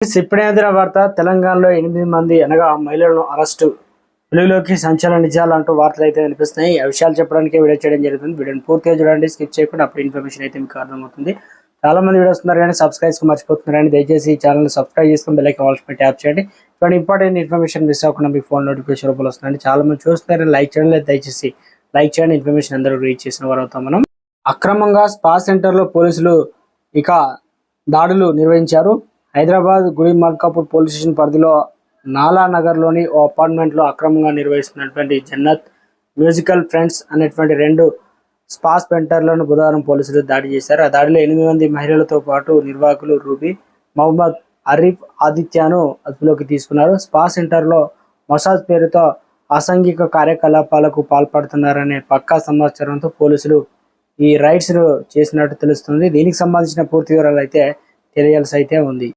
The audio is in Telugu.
సిప్పినేంద్ర వార్త తెలంగాణలో ఎనిమిది మంది అనగా మహిళలను అరెస్టు. వెలుగులోకి సంచలన నిజాలు అంటూ వార్తలు అయితే వినిపిస్తున్నాయి. ఆ విషయాలు చెప్పడానికి వీడియో చేయడం జరుగుతుంది. వీడియోని పూర్తిగా చూడండి స్కిప్ చేయకుండా అప్పుడు ఇన్ఫర్మేషన్ అయితే మీకు అర్థమవుతుంది. చాలా మంది వీడియోస్ ఉన్నారు కానీ సబ్స్క్రైబ్ మర్చిపోతున్నారని దయచేసి ఈ ఛానల్ సబ్స్క్రైబ్ చేసుకుని బెల్ ఐకాన్ ఆల్స్ ట్యాప్ చేయండి. ఇటువంటి ఇంపార్టెంట్ ఇన్ఫర్మేషన్ మిస్ అవ్వకుండా మీ ఫోన్ నోటిఫికేషన్ రూపంలో వస్తుందండి. చాలా మంది చూస్తున్నారు లైక్ చేయండి లేదు. దయచేసి లైక్ చేయండి. ఇన్ఫర్మేషన్ అందరూ రీచ్ చేసిన వారు అవుతాం మనం. అక్రమంగా స్పా సెంటర్లో పోలీసులు ఇక దాడులు నిర్వహించారు. హైదరాబాద్ గుడి మల్కాపూర్ పోలీస్ స్టేషన్ పరిధిలో నాలా నగర్లోని ఓ అపార్ట్మెంట్లో అక్రమంగా నిర్వహిస్తున్నటువంటి జన్నత్ మ్యూజికల్ ఫ్రెండ్స్ అనేటువంటి రెండు స్పాస్ సెంటర్లను బుధవారం పోలీసులు దాడి చేశారు. ఆ దాడిలో ఎనిమిది మంది మహిళలతో పాటు నిర్వాహకులు రూబీ మహమ్మద్ అరీఫ్ ఆదిత్యను అదుపులోకి తీసుకున్నారు. స్పా సెంటర్లో మసాజ్ పేరుతో అసాంఘిక కార్యకలాపాలకు పాల్పడుతున్నారనే పక్కా సమాచారంతో పోలీసులు ఈ రైడ్స్ చేసినట్టు తెలుస్తుంది. దీనికి సంబంధించిన పూర్తి వివరాలు అయితే తెలియాల్సి అయితే ఉంది.